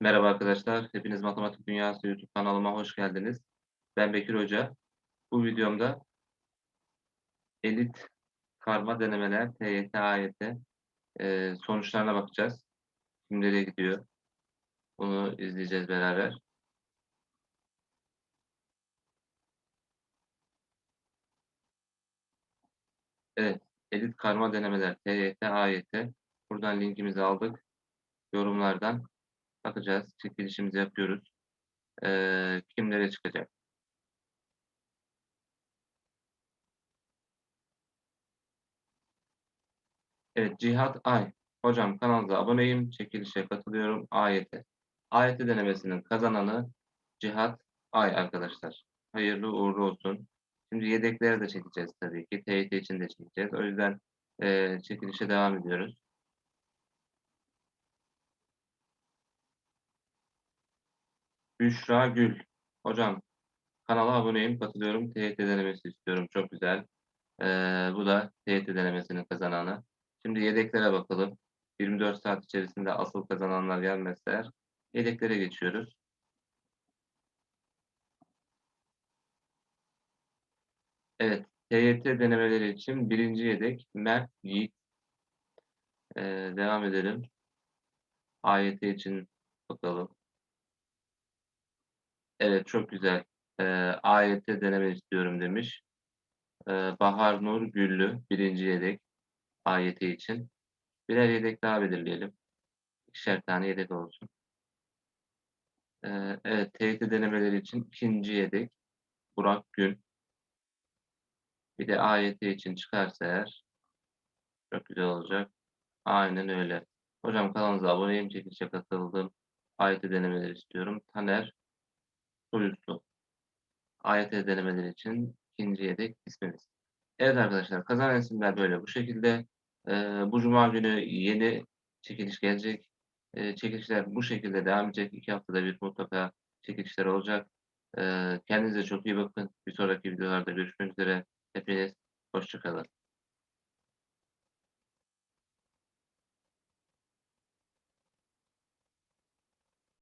Merhaba arkadaşlar, hepiniz Matematik Dünyası YouTube kanalıma hoş geldiniz. Ben Bekir Hoca. Bu videomda elit karma denemeler TYT, AYT e, sonuçlarına bakacağız. Kim nereye gidiyor? Bunu izleyeceğiz beraber. Evet, elit karma denemeler TYT, AYT. Buradan linkimizi aldık. Yorumlardan bakacağız. Çekilişimizi yapıyoruz. E, kimlere çıkacak? Evet, Cihat Ay. Hocam kanalınıza aboneyim. Çekilişe katılıyorum. AYT. AYT denemesinin kazananı Cihat Ay arkadaşlar. Hayırlı uğurlu olsun. Şimdi yedekleri de çekeceğiz tabii ki. TYT için de çekeceğiz. O yüzden e, çekilişe devam ediyoruz. Büşra Gül. Hocam kanala aboneyim. Katılıyorum. TYT denemesi istiyorum. Çok güzel. E, bu da TYT denemesinin kazananı. Şimdi yedeklere bakalım. 24 saat içerisinde asıl kazananlar gelmezse yedeklere geçiyoruz. Evet, TYT denemeleri için birinci yedek Mert Yiğit. Ee, devam edelim. AYT için bakalım. Evet, çok güzel. Ee, AYT deneme istiyorum demiş. Ee, Bahar Nur Güllü, birinci yedek AYT için. Birer yedek daha belirleyelim. İkişer tane yedek olsun. Ee, evet, TYT denemeleri için ikinci yedek Burak Gün. Bir de AYT için çıkarsa eğer çok güzel olacak. Aynen öyle. Hocam kanalınıza aboneyim, çekilişe katıldım. AYT denemeleri istiyorum. Taner Soyuzlu. AYT denemeleri için ikinci yedek ismimiz. Evet arkadaşlar kazanan isimler böyle bu şekilde. Ee, bu cuma günü yeni çekiliş gelecek. Ee, çekilişler bu şekilde devam edecek. İki haftada bir mutlaka çekilişler olacak. Ee, kendinize çok iyi bakın. Bir sonraki videolarda görüşmek üzere. Hepiniz hoşçakalın.